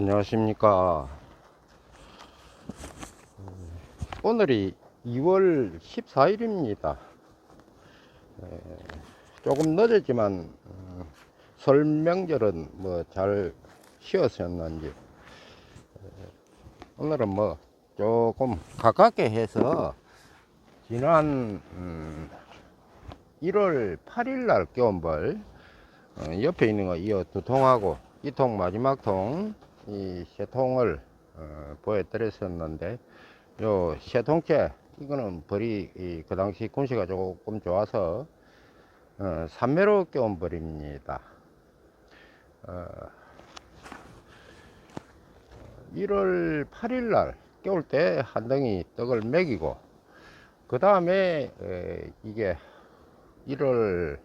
안녕하십니까. 오늘이 2월 14일입니다. 조금 늦었지만, 어, 설 명절은 뭐 잘 쉬었었는지, 오늘은 뭐 조금 가깝게 해서, 지난, 음, 1월 8일 날 깨운벌, 어, 옆에 있는 거 이어 두 통하고, 이 통 마지막 통, 이 세 통을 어, 보여드렸었는데, 요 세 통째, 이거는 벌이 이, 그 당시 군시가 조금 좋아서, 어, 3매로 깨운 벌입니다. 어, 1월 8일 날 깨울 때 한 덩이 떡을 먹이고, 그 다음에 이게 1월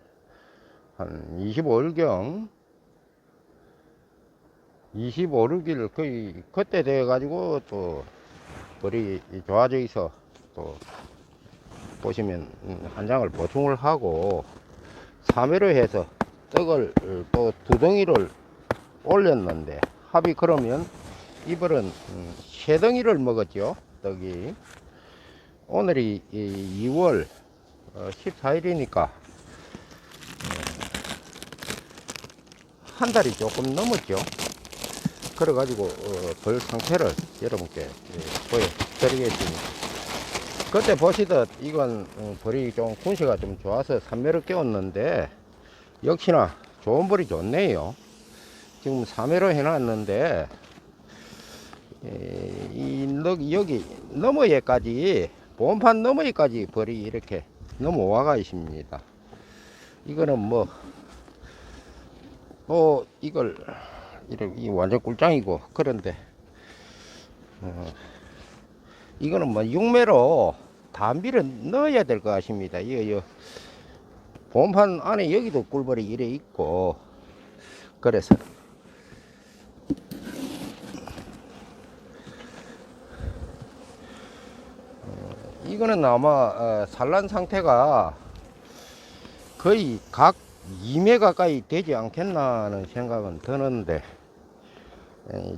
한 25일경 25, 6일 거의 그때 돼 가지고 또 벌이 좋아져 있어 또 보시면 음, 한 장을 보충을 하고 3회로 해서 떡을 또 두 덩이를 올렸는데 합이 그러면 이벌은 음, 세 덩이를 먹었죠 떡이 오늘이 2월 14일이니까 한 달이 조금 넘었죠. 그래가지고 어, 벌 상태를 여러분께 예, 보여드리겠습니다. 그때 보시듯 이건 어, 벌이 좀 군시가 좀 좋아서 삼매를 깨웠는데 역시나 좋은 벌이 좋네요. 지금 3회로 해놨는데 에, 이 너- 여기 너머에까지 본판 너머에까지 벌이 이렇게 넘어와가 있습니다. 이거는 뭐 또 이걸 이렇게 이 완전 꿀짱이고 그런데 어, 이거는 뭐 육매로 담비를 넣어야 될 것 같습니다. 이거 요 본판 안에 여기도 꿀벌이 이래 있고 그래서 이거는 아마 어, 산란 상태가 거의 각 2매 가까이 되지 않겠나 하는 생각은 드는데 에,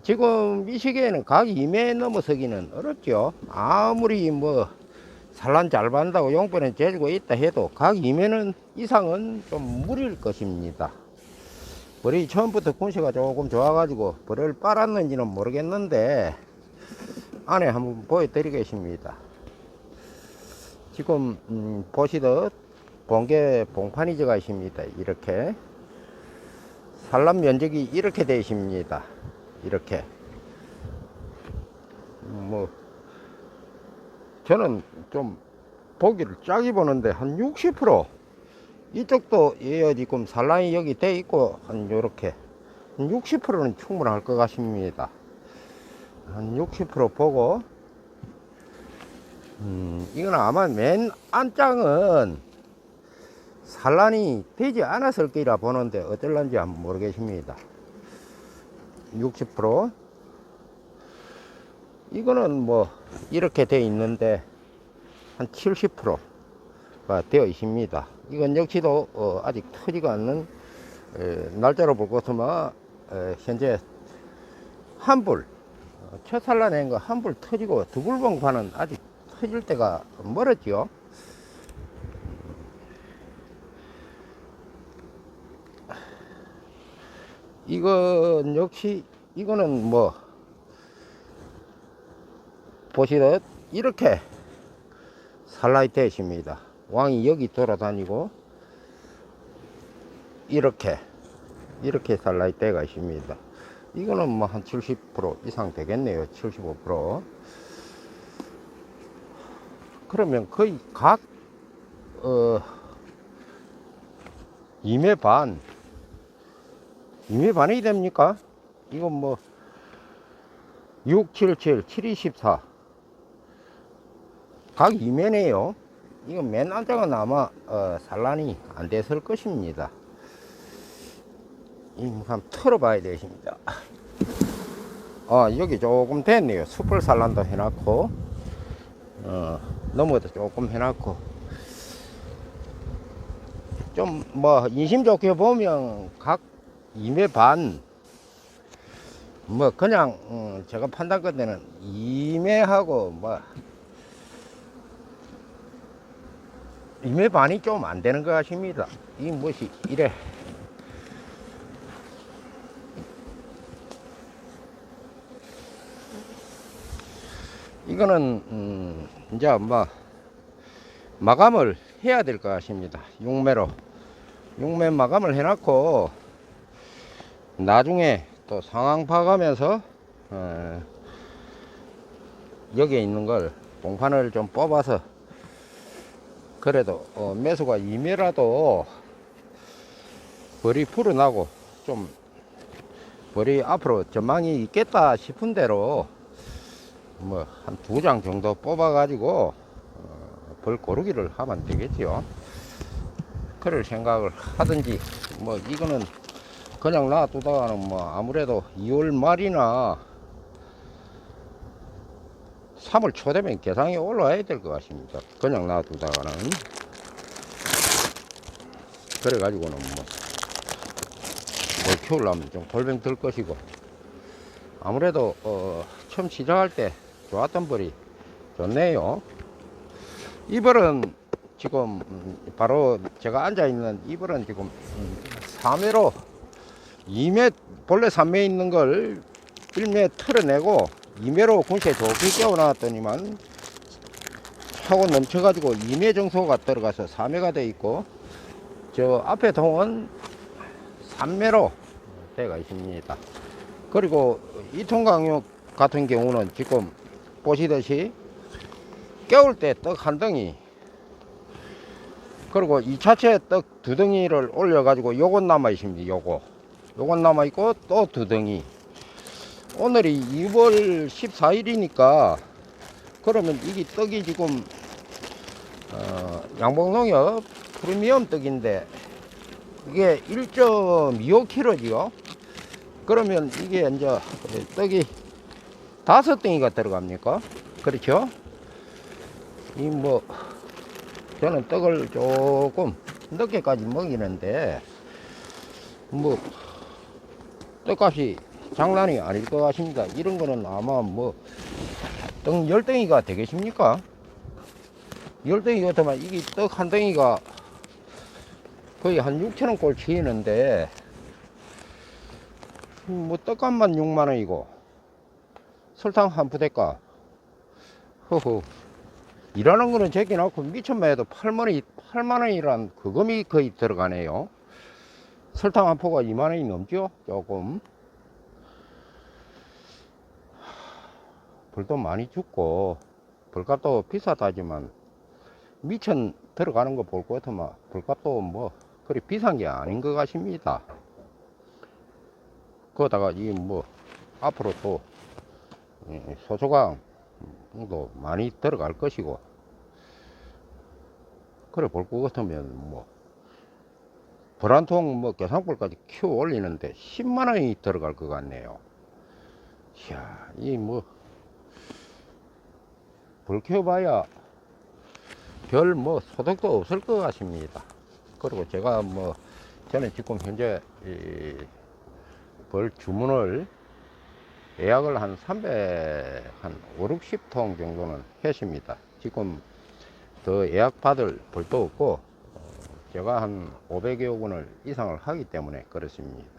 지금 이 시기에는 각 2매 넘어서기는 어렵죠 아무리 뭐 산란 잘 받는다고 용변에 재주고 있다 해도 각 2매는 이상은 좀 무리일 것입니다 벌이 처음부터 군시가 조금 좋아가지고 벌을 빨았는지는 모르겠는데 안에 한번 보여드리겠습니다 지금 음, 보시듯 번개 봉판이 들어가 있습니다. 이렇게 산란 면적이 이렇게 되어 있습니다. 이렇게 음, 뭐 저는 좀 보기를 짜게 보는데 한 60% 이쪽도 예 지금 산란이 여기 돼 있고 한 요렇게 한 60%는 충분할 것 같습니다. 한 60% 보고 음, 이건 아마 맨 안장은 산란이 되지 않았을 거라 보는데 어떨런지 한번 모르겠습니다. 60% 이거는 뭐 이렇게 돼 있는데 한 70%가 되어 있습니다. 이건 역시도 어, 아직 터지가 않는 에, 날짜로 볼 에, 현재 한불 산란한 거 한불 터지고 두불봉판은 아직 터질 때가 멀었죠. 이건 역시 이거는 뭐 보시듯 이렇게 살라이 되십니다. 왕이 여기 돌아다니고 이렇게 이렇게 살라이 때가 있습니다. 이거는 뭐 한 70% 이상 되겠네요. 75%. 그러면 거의 각, 어, 2매 반, 2매 반이 됩니까? 이건 뭐, 6, 7, 7, 7, 24. 각 2매네요. 이건 맨 안장은 아마, 어, 산란이 안 됐을 것입니다. 이, 한번 털어봐야 되십니다. 아, 여기 조금 됐네요. 숯불 산란도 해놨고, 어, 너머도 조금 해놨고 좀 뭐 인심 좋게 보면 각 2매 반 뭐 그냥 음, 제가 판단 끝에는 이매하고 뭐 이매 반이 좀 안 되는 것 같습니다. 이 무엇이 이래 이거는 음, 이제 뭐 마감을 해야 될 것 같습니다. 용매로 용매 마감을 해놓고 나중에 또 상황 봐가면서 어, 여기에 있는 걸 봉판을 좀 뽑아서 그래도 어, 매수가 2매라도 벌이 풀어나고 좀 벌이 앞으로 전망이 있겠다 싶은 대로 뭐 한 두 장 정도 뽑아 가지고 어, 벌 고르기를 하면 되겠지요. 그럴 생각을 하든지 뭐 이거는 그냥 놔두다가는 뭐 아무래도 2월 말이나 3월 초 되면 개상이 올라와야 될 것 같습니다. 그냥 놔두다가는. 그래 가지고는 뭐뭘 키우려면 좀 골뱅 들 것이고. 아무래도 어, 처음 시작할 때 좋았던 벌이 좋네요. 이 벌은 지금 음, 바로 제가 앉아 있는 이 벌은 지금 3매로 2매 본래 3매 있는 걸 1매 털어내고 2매로 군시에 좋게 깨워놨더니만 차고 넘쳐가지고 2매 정소가 들어가서 3매가 돼 있고 저 앞에 동은 3매로 되어 있습니다. 그리고 이통강육 같은 경우는 지금 보시듯이 깨울 때 떡 한 덩이 그리고 이 차체 떡 두 덩이를 올려 가지고 요건 남아 있습니다 요거 요건 남아 있고 또 두 덩이 오늘이 2월 14일이니까 그러면 이게 떡이 지금 어, 양봉농협 프리미엄 떡인데 이게 1.25kg지요 그러면 이게 이제 떡이 다섯 덩이가 들어갑니까? 그렇죠? 이 뭐 저는 떡을 조금 늦게까지 먹이는데 뭐 떡값이 장난이 아닐 것 같습니다. 이런 거는 아마 뭐 떡 열덩이가 되겠습니까? 열덩이 같으면 이게 떡 한 덩이가 거의 한 6천원 꼴 치이는데 뭐 떡값만 6만원이고 설탕 한 부대가 허허 일하는 거는 제끼 놓고 미천만 해도 8만원, 8만원이란 그금이 거의 들어가네요 설탕 한 포가 2만원이 넘죠? 조금. 벌도 많이 죽고 벌값도 비싸다지만 미천 들어가는 거 볼 것 같으면 벌값도 뭐 그리 비싼 게 아닌 것 같습니다. 거다가 이 뭐 앞으로 또 예, 소소강도 많이 들어갈 것이고 그래 볼 것 같으면 뭐 불한통 뭐 계산불까지 키워 올리는데 10만 원이 들어갈 것 같네요. 이야 이 뭐 불 키워봐야 별 뭐 소득도 없을 것 같습니다. 그리고 제가 뭐 저는 지금 현재 이벌 주문을 예약을 한 300, 한 5, 60통 정도는 했습니다. 지금 더 예약 받을 벌도 없고, 어, 제가 한 500여 원을 이상을 하기 때문에 그렇습니다.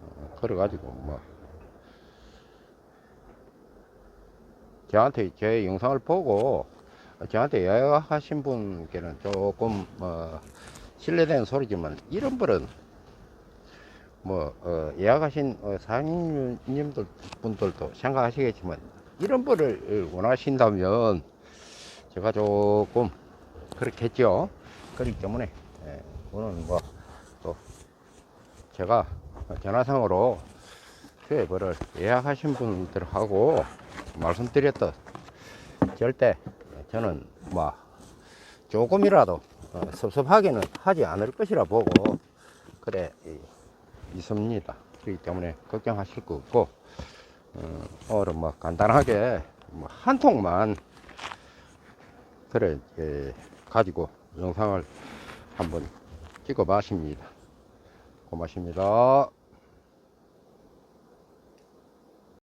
어, 그래가지고 뭐, 저한테 제 영상을 보고, 저한테 예약하신 분께는 조금, 뭐, 신뢰되는 소리지만, 이런 벌은 뭐 어, 예약하신 어, 사장님들 분들도 생각하시겠지만 이런 거를 원하신다면 제가 조금 그렇겠죠 그렇기 때문에 예, 오늘 뭐또 제가 전화상으로 수혜벌을 예약하신 분들하고 말씀드렸던 절대 저는 뭐 조금이라도 어, 섭섭하게는 하지 않을 것이라 보고 그래 있습니다. 그렇기 때문에 걱정하실 거 없고 어, 오늘 뭐 간단하게 뭐 한 통만 그래 예, 가지고 영상을 한번 찍어 봤습니다. 고맙습니다.